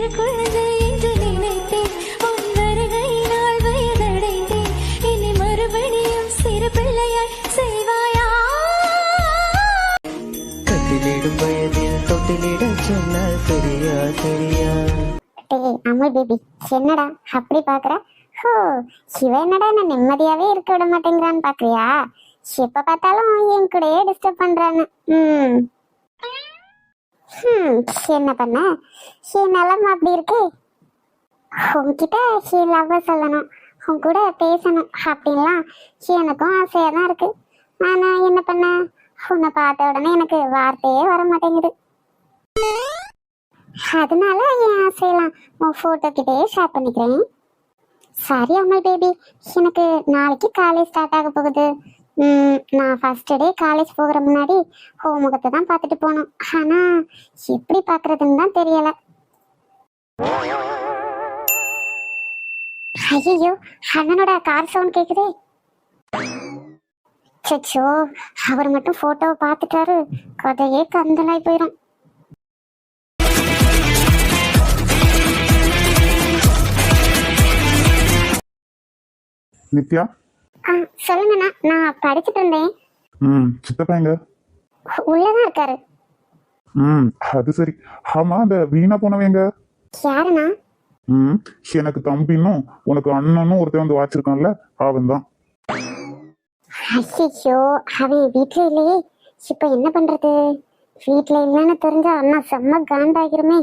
சிறு குழந்தை என்று நினைத்தேன். உன் வருகையினால் வயதடைந்தேன். இனி மறுபடியும் சிறு பிள்ளையாய் செய்வாயா? கட்டிலிடும் வயதில் தொட்டிலிட சொன்னால் சரியா சரியா டேய் அமுல் பேபி என்னடா அப்படி பாக்குற? ஹோ சிவ என்னடா என்ன நிம்மதியாவே இருக்க விட மாட்டேங்கிறான்னு பாக்குறியா? எப்ப பார்த்தாலும் என் கூடயே டிஸ்டர்ப் பண்றான்னு. ம். ஹம், என்ன பண்ண? என் நிலம் அப்படி இருக்கு. உங்ககிட்ட என் லவ் சொல்லணும். உன் கூட பேசணும். அப்படின்லாம் எனக்கும் ஆசையாக தான் இருக்கு. ஆனா என்ன பண்ண? உன்னை பார்த்த உடனே எனக்கு வார்த்தையே வர மாட்டேங்குது. அதனால என் ஆசையெல்லாம் உன் ஃபோட்டோக்கிட்டே ஷேர் பண்ணிக்கிறேன். சரி அம்மல் பேபி எனக்கு நாளைக்கு காலேஜ் ஸ்டார்ட் ஆக போகுது. நான் ஃபர்ஸ்ட் டே காலேஜ் போகிற முன்னாடி ஹோம் தான் பார்த்துட்டு போனோம். ஆனா எப்படி பார்க்குறதுன்னு தான் தெரியல. ஐயோ அண்ணனோட கார் சவுண்ட் கேக்குதே. சச்சோ அவர் மட்டும் ஃபோட்டோவை பார்த்துட்டாரு. கதையே கந்தலாய் போயிடும் நித்யா? சொல்லுங்கண்ணா நான் படிச்சுட்டு இருந்தேன் ம் சித்தப்பா எங்க? உள்ளதான் இருக்காரு. ம் அது சரி. ஆமா அந்த வீணா போனவங்க யாருண்ணா? ம் எனக்கு தம்பின்னும் உனக்கு அண்ணனும் ஒருத்தன் வந்து வாச்சிருக்கான்ல அவன் தான் ஐயோ அவன் வீட்டுல இல்லையே. இப்ப என்ன பண்றது? வீட்டுல இல்லைன்னு தெரிஞ்சா அண்ணா செம்ம காண்டாகிருமே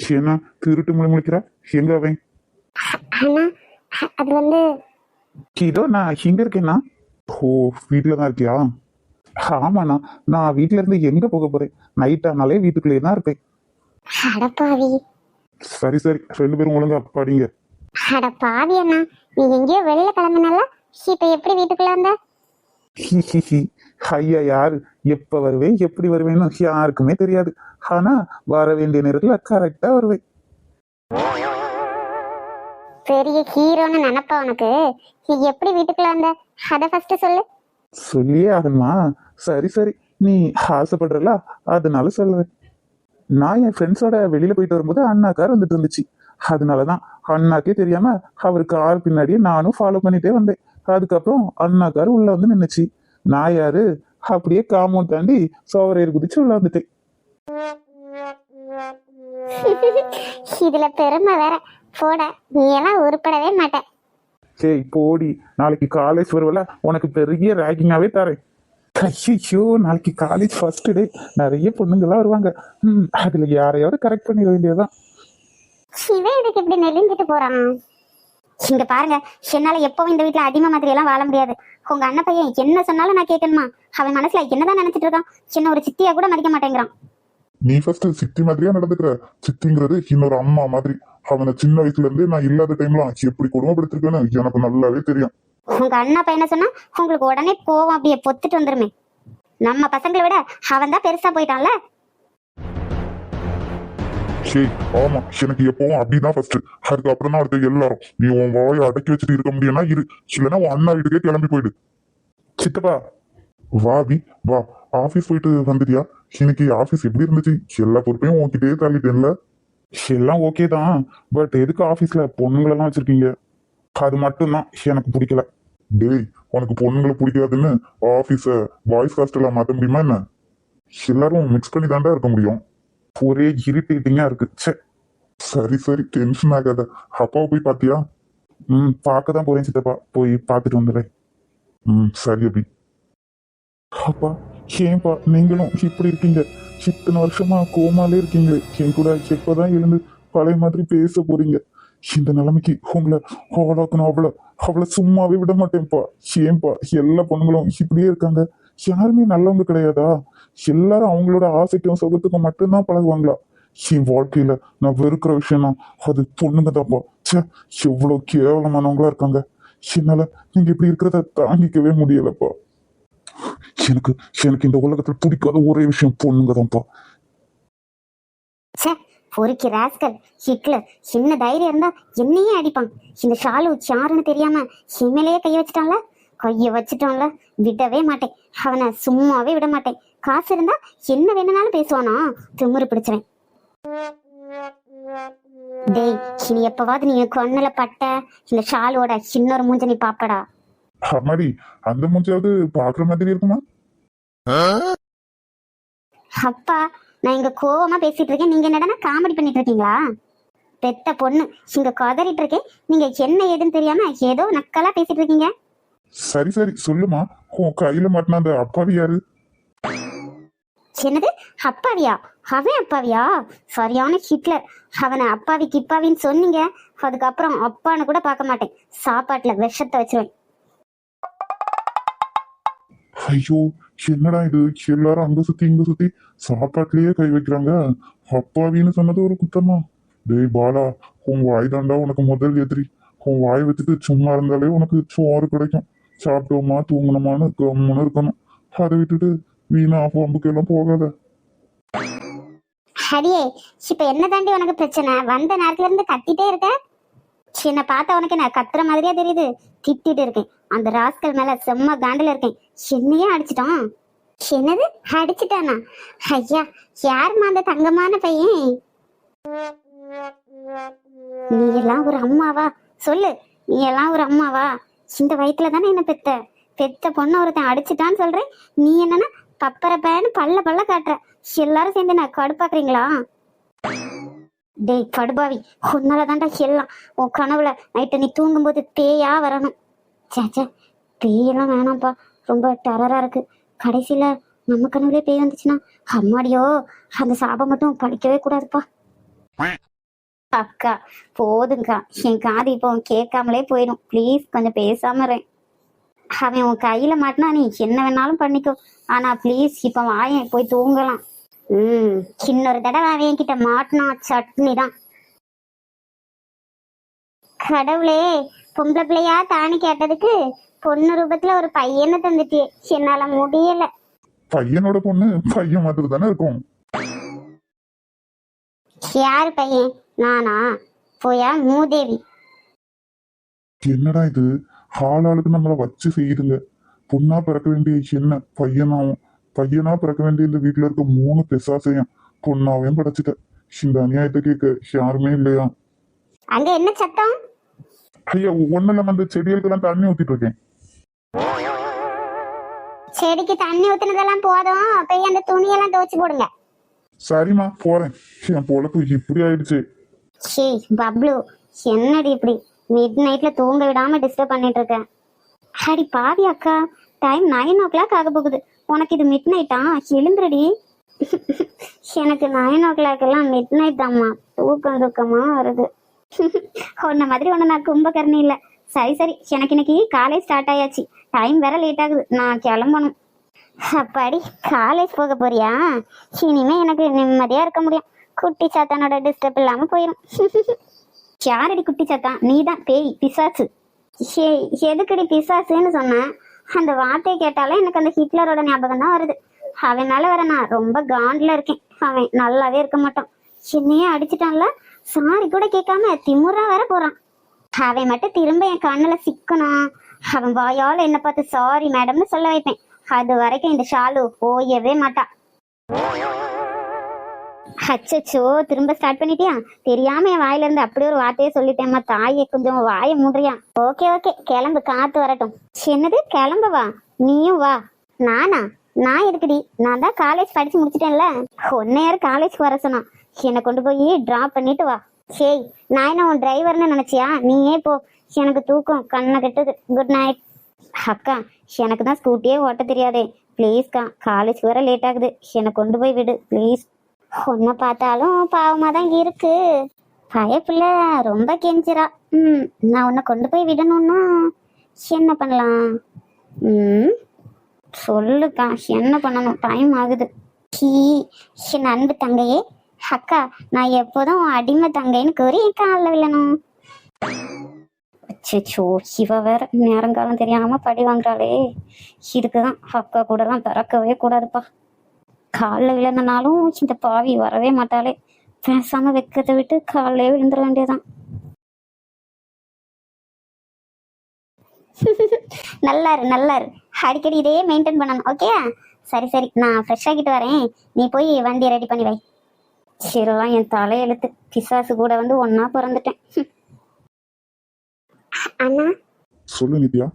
என்ன திருட்டு முழி முழிக்கிற எங்க அவன்? அண்ணா அது வந்து இதோ நான் இங்க இருக்கேன்னா ஓ வீட்டில தான் இருக்கியா? ஆமாண்ணா நான் வீட்ல இருந்து எங்க போக போறேன்? நைட் ஆனாலே வீட்டுக்குள்ளேயே தான் இருப்பேன். அடப்பாவி சரி சரி ரெண்டு பேரும் ஒழுங்கா படிங்க. அடப்பாவி அண்ணா நீ எங்கேயோ வெளியில கிளம்புனல இப்ப எப்படி வீட்டுக்குள்ள வந்த. ஐயா யாரு? எப்ப வருவேன் எப்படி வருவேன்னு யாருக்குமே தெரியாது. ஆனா வர வேண்டிய நேரத்துல கரெக்டா வருவேன். பெரிய ஹீரோன்னு நினைப்பா உனக்கு? நீ எப்படி வீட்டுக்குள்ள வந்த? அத ஃபர்ஸ்ட் சொல்லு. சொல்லியே ஆகணுமா? சரி சரி. நீ ஆசைப்படுறல அதனால சொல்லுவேன். நான் என் ஃப்ரெண்ட்ஸோட வெளியில போயிட்டு வரும்போது அண்ணா கார் வந்துட்டு இருந்துச்சு. அதனாலதான் அண்ணாக்கே தெரியாம அவர் கார் பின்னாடியே நானும் ஃபாலோ பண்ணிட்டே வந்தேன். அதுக்கப்புறம் அண்ணா கார் உள்ள வந்து நின்னுச்சு. நான் யாரு? அப்படியே காமௌண்ட் தாண்டி சோவரையர் குதிச்சு உள்ள வந்துட்டேன். இதுல பெருமை வேற. போட. நீ எல்லாம் உருப்படவே மாட்ட. சரி போடி நாளைக்கு காலேஜ் வருவல உனக்கு பெரிய ரேக்கிங்காவே தரேன். ஐயோ நாளைக்கு காலேஜ் ஃபர்ஸ்ட் டே நிறைய பொண்ணுங்கெல்லாம் வருவாங்க. ம் அதுல யாரையாவது கரெக்ட் பண்ணிட வேண்டியதுதான். சிவன் எதுக்கு இப்படி நெருங்கிட்டு போறான்? இங்க பாருங்க என்னால எப்பவும் இந்த வீட்ல அடிமை மாதிரி எல்லாம் வாழ முடியாது. உங்க அண்ணன் பையன் என்ன சொன்னாலும் நான் கேட்கணுமா? அவன் மனசுல என்னதான் நினைச்சிட்டு இருக்கான்? சின்ன ஒரு சித்தியா கூட மதிக்க மாட்டேங்கிறான். நீ ஃபர்ஸ்ட் சித்தி மாதிரியா நடந்துக்கிற? சித்திங்கிறது இன்னொரு அம்மா மாதிரி. அவனை சின்ன வயசுல இருந்தே நான் இல்லாத டைம்லாம் எப்படி கொடுமைப்படுத்திருக்கேன்னு எனக்கு நல்லாவே தெரியும். உங்க அண்ணா பையனை சொன்னா உங்களுக்கு உடனே கோவம் அப்படியே பொத்துட்டு வந்துருமே. நம்ம பசங்களை விட அவன் தான் பெருசா போயிட்டான்ல. சரி ஆமா எனக்கு எப்பவும் அப்படிதான் ஃபர்ஸ்ட் அதுக்கப்புறம் தான் அடுத்து எல்லாரும் நீ உன் வாயை அடக்கி வச்சுட்டு இருக்க முடியும்னா இரு. இல்லைன்னா உன் அண்ணா வீட்டுக்கே கிளம்பி போயிடு. சித்தப்பா. வா வி வா. ஆபீஸ் போயிட்டு வந்துட்டியா? இன்னைக்கு ஆபீஸ் எப்படி இருந்துச்சு? எல்லா பொறுப்பையும் உன்கிட்டயே தள்ளிட்டேன்ல. எல்லாம் ஓகே தான். பட் எதுக்கு ஆஃபீஸில் பொண்ணுங்களெல்லாம் வச்சுருக்கீங்க? அது மட்டும்தான். எனக்கு பிடிக்கல. டேய் உனக்கு பொண்ணுங்களை பிடிக்காதுன்னு ஆஃபீஸை பாய்ஸ் ஹாஸ்டலில் மாற்ற முடியுமா என்ன? எல்லாரும் மிக்ஸ் பண்ணி தாண்டா இருக்க முடியும். ஒரே இரிட்டேட்டிங்காக இருக்கு. ச்சே. சரி சரி. டென்ஷன் ஆகாத. அப்பாவை போய் பார்த்தியா ம் பார்க்க தான் போகிறேன் சித்தப்பா. போய் பார்த்துட்டு வந்துடுறேன். ம் சரி அபி. அப்பா. ஏன்பா நீங்களும் இப்படி இருக்கீங்க. இத்தனை வருஷமா கோமாலே இருக்கீங்க. என் கூட எப்பதான் எழுந்து பழைய மாதிரி பேச போறீங்க? இந்த நிலைமைக்கு உங்களை ஹோலாக்கணும் அவ்வளோ அவளை சும்மாவே விட மாட்டேன்ப்பா. ஏன்பா எல்லா பொண்ணுங்களும் இப்படியே இருக்காங்க. யாருமே நல்லவங்க கிடையாதா? எல்லாரும் அவங்களோட ஆசைக்கும் சுகத்துக்கும் மட்டும்தான் பழகுவாங்களா? என் வாழ்க்கையில நான் வெறுக்கிற விஷயம்னா அது பொண்ணுங்க தான்ப்பா ச்சே எவ்வளோ கேவலமானவங்களா இருக்காங்க. என்னால நீங்க இப்படி இருக்கிறத தாங்கிக்கவே முடியலப்பா. எனக்கு எனக்கு இந்த உலகத்துல பிடிக்காத ஒரே விஷயம் பொண்ணுங்க தான்ப்பா ச்சே பொறுக்கி ராஸ்கல் ஹிட்லர் சின்ன தைரியம் இருந்தா என்னையே அடிப்பான். இந்த ஷாலு யாருன்னு தெரியாம சிம்மையிலேயே கைய வச்சுட்டான்ல? கைய வச்சுட்டான்ல விடவே மாட்டேன். அவனை சும்மாவே விட மாட்டேன். காசு இருந்தா என்ன வேணும்னாலும் பேசுவானா? திமிரு பிடிச்சவன். டேய் இனி எப்பவாவது நீ கொன்னல பட்ட இந்த ஷாலோட இன்னொரு மூஞ்ச நீ பாப்படா. அம்மாடி அந்த மூஞ்சாவது பாக்குற மாதிரி இருக்குமா? அப்பா நான் இங்க கோவமா பேசிட்டு இருக்கேன். நீங்க என்னடா காமெடி பண்ணிட்டு இருக்கீங்களா? பெத்த பொண்ணு இங்க கதறிட்டு இருக்கேன். நீங்க என்ன ஏதுன்னு தெரியாம ஏதோ நக்கலா பேசிட்டு இருக்கீங்க. சரி சரி சொல்லுமா. உன் கையில மாட்டின அந்த அப்பாவி யாரு? என்னது? அப்பாவியா? அவன் அப்பாவியா? சரியான ஹிட்லர். அவனை அப்பாவி கிப்பாவின்னு சொன்னீங்க. அதுக்கப்புறம் அப்பான்னு கூட பார்க்க மாட்டேன். சாப்பாட்டுல விஷத்தை வச்சிருவேன். ஐயோ என்னடா இது? எல்லாரும் அங்க சுத்தி இங்க சுத்தி சாப்பாட்டுலயே கை வைக்கிறாங்க. அப்பாவின்னு சொன்னது ஒரு குத்தமா? டேய் பாலா உன் வாய் தாண்டா உனக்கு முதல் எதிரி. உன் வாய் வச்சுட்டு சும்மா இருந்தாலே உனக்கு சோறு கிடைக்கும். சாப்பிட்டோமா தூங்கணுமான்னு கம்முன்னு இருக்கணும். அதை விட்டுட்டு வீணா பம்புக்கு எல்லாம் போகாத. ஹரியே இப்ப என்ன தாண்டி உனக்கு பிரச்சனை? வந்த நேரத்துல இருந்து கத்திட்டே இருக்க? சின்ன பார்த்தா உனக்கு நான் கத்துற மாதிரியா தெரியுது? திட்டிட்டு இருக்கேன். அந்த ராஸ்கல் மேல செம்ம காண்டில் இருக்கேன். என்னையே அடிச்சிட்டான். என்னது? அடிச்சிட்டானா? ஐயா யாரும்மா அந்த தங்கமான பையன்? நீ எல்லாம் ஒரு அம்மாவா? சொல்லு நீ எல்லாம் ஒரு அம்மாவா? இந்த வயித்துல தானே என்ன பெத்த? பெத்த பொண்ணு ஒருத்தன் அடிச்சிட்டான்னு சொல்றேன். நீ என்னன்னா பப்பர பேன்னு பல்ல பல்ல காட்டுற. எல்லாரும் சேர்ந்து நான் கடுப்பாக்குறீங்களா? டேய் கடுபாவி உன்னால தாண்டா எல்லாம். உன் கனவுல நைட்டு நீ தூங்கும்போது பேயா வரணும். சேச்சே பேயெல்லாம் வேணாம்ப்பா. ரொம்ப டெரராக இருக்கு. கடைசியில நம்ம கனவுலயே பேய் வந்துச்சுன்னா அம்மாடியோ அந்த சாபம் மட்டும் படிக்கவே கூடாதுப்பா. அக்கா போதுங்கக்கா. என் காது இப்போ கேட்காமலே போயிடும். ப்ளீஸ் கொஞ்சம் பேசாம இரு. அவன் உன் கையில மாட்டினா நீ என்ன வேணாலும் பண்ணிக்கோ. ஆனா ப்ளீஸ் இப்ப வாயன் போய் தூங்கலாம். ம் இன்னொரு தடவை அவன் என்கிட்ட மாட்டினா சட்னி தான். கடவுளே பொம்பளை பிள்ளையா தானி கேட்டதுக்கு? பொண்ணு ரூபத்துல ஒரு பையனை தந்துட்டியே என்னால முடியல. பையனோட பொண்ணு பையன் மாதிரி தானே இருக்கும். யாரு பையன்? நானா? போயா? மூதேவி. என்னடா இது? ஆளாளுக்கு நம்மள வச்சு செய்யுதுங்க. பொண்ணா பிறக்க வேண்டிய என்ன? பையனாவும். பையனா பிறக்க வேண்டிய இந்த வீட்டுல இருக்க மூணு பெசாசையும் பொண்ணாவையும் படைச்சிட்ட இந்த அநியாயத்தை கேட்க யாருமே இல்லையா? அங்க என்ன சத்தம்? ஐயா ஒண்ணுல வந்து செடிகளுக்கெல்லாம் தண்ணி ஊத்திட்டு இருக்கேன். செடிக்கு தண்ணி ஊத்துனதெல்லாம் போதும். போய் அந்த துணியெல்லாம் துவைச்சு போடுங்க. சரிம்மா போறேன். என் பொழப்பு இப்படி ஆயிடுச்சு. ஷே பப்ளு என்னடி இப்படி? மிட் நைட்ல தூங்க விடாம டிஸ்டர்ப் பண்ணிட்டு இருக்கேன் ஹரி பாவி அக்கா டைம் நைன் ஓ கிளாக் ஆக போகுது. உனக்கு இது மிட் நைட்டா எழுந்துருடி. எனக்கு நைன் ஓ கிளாக் எல்லாம் மிட் நைட் தாம்மா. தூக்கம் தூக்கமா வருது. உன்ன மாதிரி ஒன்று நான் கும்பகர்ணி இல்லை. சரி சரி. எனக்கு இன்னைக்கு காலேஜ் ஸ்டார்ட் ஆயாச்சு. டைம் வேற லேட் ஆகுது. நான் கிளம்பணும். அப்பாடி காலேஜ் போக போறியா? இனிமே எனக்கு நிம்மதியா இருக்க முடியும். குட்டி சாத்தானோட டிஸ்டர்ப் இல்லாம போயிடும் யாரடி குட்டி சாத்தான் நீ தான் பேய் பிசாசு. எதுக்கடி எதுக்குடி பிசாசுன்னு சொன்னேன் அந்த வார்த்தையை கேட்டாலே எனக்கு அந்த ஹிட்லரோட ஞாபகம் தான் வருது. அவனால வர நான் ரொம்ப காண்ட்ல இருக்கேன். அவன் நல்லாவே இருக்க மாட்டான். என்னையே அடிச்சிட்டான்ல? சாரி கூட கேட்காம திமுறா வேற போறான். அவன் மட்டும் திரும்ப என் கண்ணுல சிக்கணும். அவன் வாயால என்ன பார்த்து சாரி மேடம்னு சொல்ல வைப்பேன். அது வரைக்கும் இந்த ஷாலு போயவே மாட்டா. அச்சச்சோ திரும்ப ஸ்டார்ட் பண்ணிட்டியா? தெரியாம என் வாயில இருந்து அப்படியே ஒரு வார்த்தையே சொல்லிட்டேம்மா. தாயே கொஞ்சம் வாயை முடுறியா? ஓகே ஓகே கிளம்பு காத்து வரட்டும். என்னது? கிளம்பு வா. நீயும் வா. நானா? நான் இருக்குடி நான் தான் காலேஜ் படிச்சு முடிச்சிட்டேன்ல. ஒன்னே யார் காலேஜ் வர சொன்னா? என்னை கொண்டு போய் ட்ராப் பண்ணிட்டு வா. சரி நான் என்ன உன் டிரைவர்னு நினைச்சியா? நீயே போ. எனக்கு தூக்கம். கண்ணை கெட்டது. குட் நைட் அக்கா எனக்கு தான் ஸ்கூட்டியே ஓட்ட தெரியாதே. ப்ளீஸ்க்கா காலேஜ் வர லேட் ஆகுது. என்னை கொண்டு போய் விடு ப்ளீஸ் உன்னை பார்த்தாலும் பாவமாக தான் இருக்கு பயப்பில்ல ரொம்ப கெஞ்சிரா ம் நான் உன்னை கொண்டு போய் விடணும்னா என்ன பண்ணலாம்? ம் சொல்லுக்கா என்ன பண்ணணும்? டைம் ஆகுது. ஹீ என் அன்பு தங்கையே. அக்கா நான் எப்போதும் அடிமை தங்கைன்னு கூறி என் காலில் விழணும். அச்சோ இவ வேற நேரங்காலம் தெரியாம படி வாங்குறாளே. இதுக்குதான் அக்கா கூடலாம் பிறக்கவே கூடாதுப்பா. காலில் விழுந்தனாலும் இந்த பாவி வரவே மாட்டாளே. பேசாம வைக்கிறத விட்டு காலிலே விழுந்துட வேண்டியதான் நல்லாரு நல்லாரு. அடிக்கடி இதே மெயின்டைன் பண்ணணும் ஓகே சரி சரி நான் ஃப்ரெஷ் ஆகிட்டு வரேன். நீ போய் வண்டியை ரெடி பண்ணி வை. சிறுவன் என் தலையெழுத்து பிசாசு கூட வந்து ஒன்னா பிறந்துட்டேன். அண்ணா. சொல்லு நித்யா.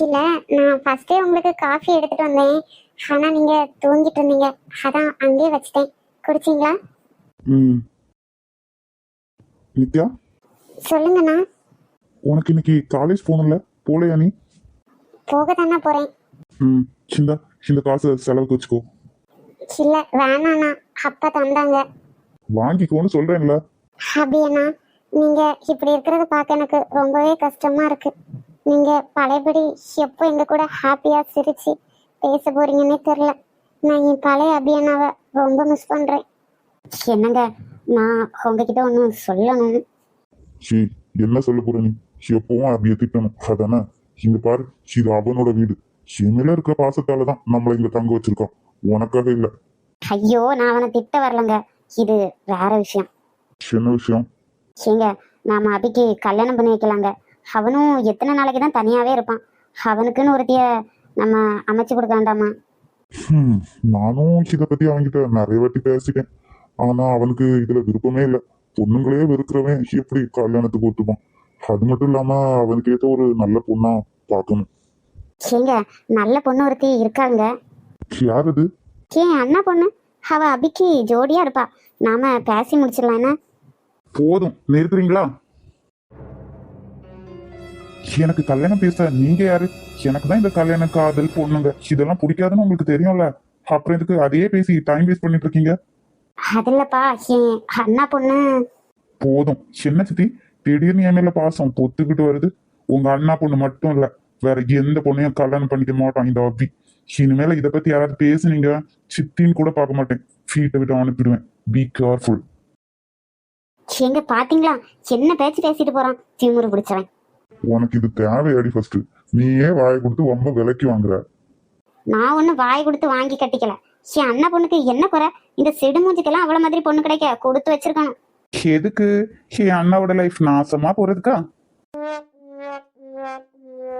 இல்ல நான் ஃபர்ஸ்டே உங்களுக்கு காஃபி எடுத்துட்டு வந்தேன். ஆனா நீங்க தூங்கிட்டு இருந்தீங்க. அதான் அங்கேயே வச்சிட்டேன். குடிச்சிங்களா? ம். நித்யா? சொல்லுங்கண்ணா. உனக்கு இன்னைக்கு காலேஜ் போகணும்ல போலையா நீ? போக தானே போறேன். ம். இந்த இந்த காசை செலவுக்கு வச்சுக்கோ. இல்ல வேணாண்ணா. அப்பா தந்தாங்க. வாங்கிக்கோன்னு சொல்றேன்ல. அப்படியாண்ணா நீங்க இப்படி இருக்கிறத பார்க்க எனக்கு ரொம்பவே கஷ்டமா இருக்கு. நீங்க பழையபடி எப்போ எங்க கூட ஹாப்பியா சிரிச்சு பேச போறீங்கன்னே தெரியல. நான் என் பழைய அபியானாவை ரொம்ப மிஸ் பண்றேன். என்னங்க நான் உங்ககிட்ட ஒன்று சொல்லணும்? ஷீ என்ன சொல்ல போற நீ? எப்பவும் அப்படியே திட்டணும். அதானே? இங்க பாரு இது அவனோட வீடு. என் இருக்கிற பாசத்தால தான் நம்மளை இங்க தங்க வச்சிருக்கான். உனக்காக இல்ல. ஐயோ நான் அவனை திட்ட வரலங்க. இது வேற விஷயம். என்ன விஷயம். ஏங்க நாம அபிக்கு கல்யாணம் பண்ணி வைக்கலாங்க. அவனும் எத்தனை நாளைக்கு தான் தனியாவே இருப்பான். அவனுக்குன்னு ஒருத்திய நம்ம அமைச்சு கொடுக்க வேண்டாமா? நானும் இதை பத்தி அவன்கிட்ட நிறைய வாட்டி பேசிட்டேன். ஆனா அவனுக்கு இதுல விருப்பமே இல்லை. பொண்ணுங்களே வெறுக்கிறவன் எப்படி கல்யாணத்துக்கு ஒத்துப்பான்? அது மட்டும் இல்லாம அவனுக்கு ஏற்ற ஒரு நல்ல பொண்ணா பார்க்கணும். ஏங்க நல்ல பொண்ணு ஒருத்தி இருக்காங்க. யார் அது? ஏன் அண்ணா பொண்ணு. அவ அபிக்கு ஜோடியா இருப்பா. நாம பேசி முடிச்சிடலாம் என்ன? போதும். நிறுத்துறீங்களா? எனக்கு கல்யாணம் பேச நீங்க யாரு? எனக்கு தான் இந்த கல்யாணம் காதல் பொண்ணுங்க. இதெல்லாம் பிடிக்காதுன்னு உங்களுக்கு தெரியும்ல. அப்புறம் இதுக்கு அதையே பேசி டைம் வேஸ்ட் பண்ணிட்டு இருக்கீங்க? அது இல்லப்பா என் அண்ணா பொண்ணு. போதும். என்ன சித்தி? திடீர்னு என் மேல பாசம் பொத்துக்கிட்டு வருது. உங்க அண்ணா பொண்ணு மட்டும் இல்ல வேற எந்த பொண்ணையும் கல்யாணம் பண்ணிக்க மாட்டான் இந்த அபி. இனிமேல இதை பத்தி யாராவது பேசுனீங்க சித்தின்னு கூட பார்க்க மாட்டேன். வீட்டை விட்டு அனுப்பிடுவேன். பி கேர்ஃபுல் எங்க பாத்தீங்களா? என்ன பேச்சு பேசிட்டு போறான்? திமுரு பிடிச்சவன். உனக்கு இது தேவையாடி ஃபர்ஸ்ட் நீயே வாயை கொடுத்து ரொம்ப விலைக்கு வாங்குற. நான் ஒண்ணு வாய் கொடுத்து வாங்கி கட்டிக்கல. என் அண்ணா பொண்ணுக்கு என்ன குறை? இந்த செடு மூஞ்சிக்கெல்லாம் அவள மாதிரி பொண்ணு கிடைக்க கொடுத்து வச்சிருக்கணும் எதுக்கு? என் அண்ணாவோட லைஃப் நாசமா போறதுக்கா?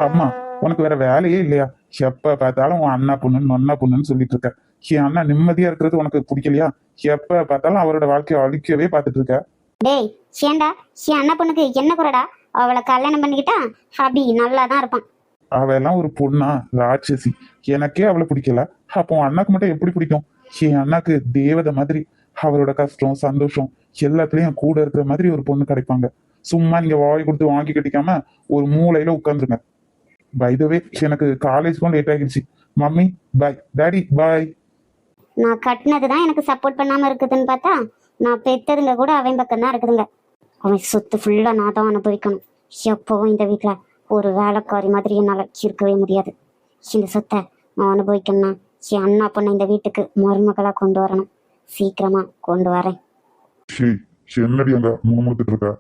அம்மா உனக்கு வேற வேலையே இல்லையா? எப்ப பார்த்தாலும் உன் அண்ணா பொண்ணுன்னு அண்ணா பொண்ணுன்னு சொல்லிட்டு இருக்க. என் அண்ணா நிம்மதியா இருக்கிறது உனக்கு பிடிக்கலையா? எப்ப பார்த்தாலும் அவரோட வாழ்க்கையை அழிக்கவே பார்த்துட்டு இருக்க. டேய் ஏண்டா? என் அண்ணா பொண்ணுக்கு என்ன குறைடா? அவளை கல்யாணம் பண்ணிக்கிட்டா ஹபி நல்லா தான் இருப்பான். அவ எல்லாம் ஒரு பொண்ணா ராட்சசி. எனக்கே அவளை பிடிக்கல. அப்போ உன் அண்ணாக்கு மட்டும் எப்படி பிடிக்கும்? என் அண்ணாக்கு தேவதை மாதிரி. அவரோட கஷ்டம் சந்தோஷம் எல்லாத்துலயும் கூட இருக்கிற மாதிரி ஒரு பொண்ணு கிடைப்பாங்க. சும்மா நீங்க வாய் கொடுத்து வாங்கி கட்டிக்காம ஒரு மூலையில உட்காந்துருங்க பைதவே எனக்கு காலேஜ்க்கும் லேட் ஆகிடுச்சு. மம்மி பாய் டாடி பாய் நான் கட்டினது தான் எனக்கு சப்போர்ட் பண்ணாம இருக்குதுன்னு பார்த்தா நான் பெத்ததுங்க கூட அவன் பக்கம் தான் இருக்குதுங்க. அவன் சொத்து ஃபுல்லா நான் தான் அனுபவிக்கணும். எப்பவும் இந்த வீட்ல ஒரு வேலைக்காரி மாதிரி என்னால இருக்கவே முடியாது. இந்த சொத்தை நான் அனுபவிக்கணும்னா என் அண்ணா பொண்ணை இந்த வீட்டுக்கு மருமகளா கொண்டு வரணும். சீக்கிரமா கொண்டு வரேன். ஷீ என்னடி அங்க முணுமுணுத்துட்டு இருக்க?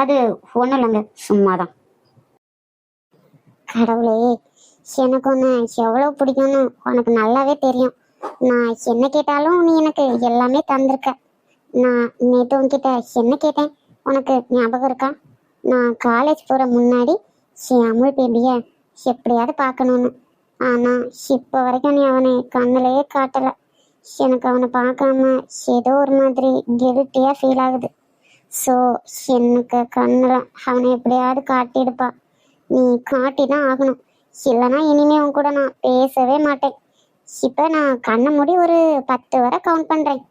அது ஒன்றும் இல்லைங்க சும்மாதான். கடவுளே எனக்கு ஒன்று எவ்வளோ பிடிக்கும்னு உனக்கு நல்லாவே தெரியும். நான் என்ன கேட்டாலும் நீ எனக்கு எல்லாமே தந்திருக்க. நான் நேற்று உன்கிட்ட என்ன கேட்டேன்? உனக்கு ஞாபகம் இருக்கா? நான் காலேஜ் போகிற முன்னாடி என் அமுல் பேபியை எப்படியாவது பார்க்கணும்னு. ஆனால் இப்போ வரைக்கும் நீ அவனை கண்ணிலேயே காட்டலை. எனக்கு அவனை பார்க்காம ஏதோ ஒரு மாதிரி கில்ட்டியாக ஃபீல் ஆகுது. ஸோ எனக்கு கண்ணில் அவனை எப்படியாவது காட்டிடுப்பா நீ காட்டி தான் ஆகணும். இல்லைனா இனிமே உன் கூட நான் பேசவே மாட்டேன். இப்போ நான் கண்ணை மூடி ஒரு பத்து வரை கவுண்ட் பண்ணுறேன்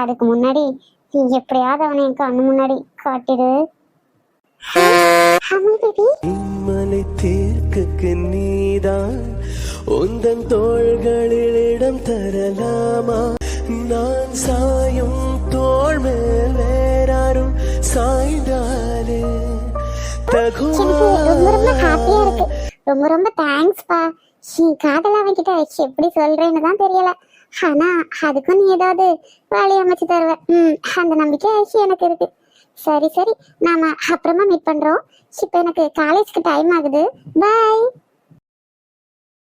அதுக்கு முன்னாடி நீ எப்படியாவது அவனை என் கண்ணு முன்னாடி காட்டிடு. அமுல் பேபி நீதான். உந்தன் தோள்களில் இடம் தரலாமா? நான் சாயும் தோள் மேல் வேறாரும் சாய்ந்தார். எனக்கு ரொம்ப ரொம்ப ஹாப்பியா இருக்கு. ரொம்ப ரொம்ப தேங்க்ஸ்ப்பா நீ காதல் அவன்கிட்ட எப்படி சொல்றேன்னு தான் தெரியல. ஆனா அதுக்கும் நீ ஏதாவது வழி அமைச்சு தருவ. ம் அந்த நம்பிக்கை எனக்கு இருக்கு. சரி சரி. நாம அப்புறமா மீட் பண்றோம். இப்போ எனக்கு காலேஜ்க்கு டைம் ஆகுது. பாய்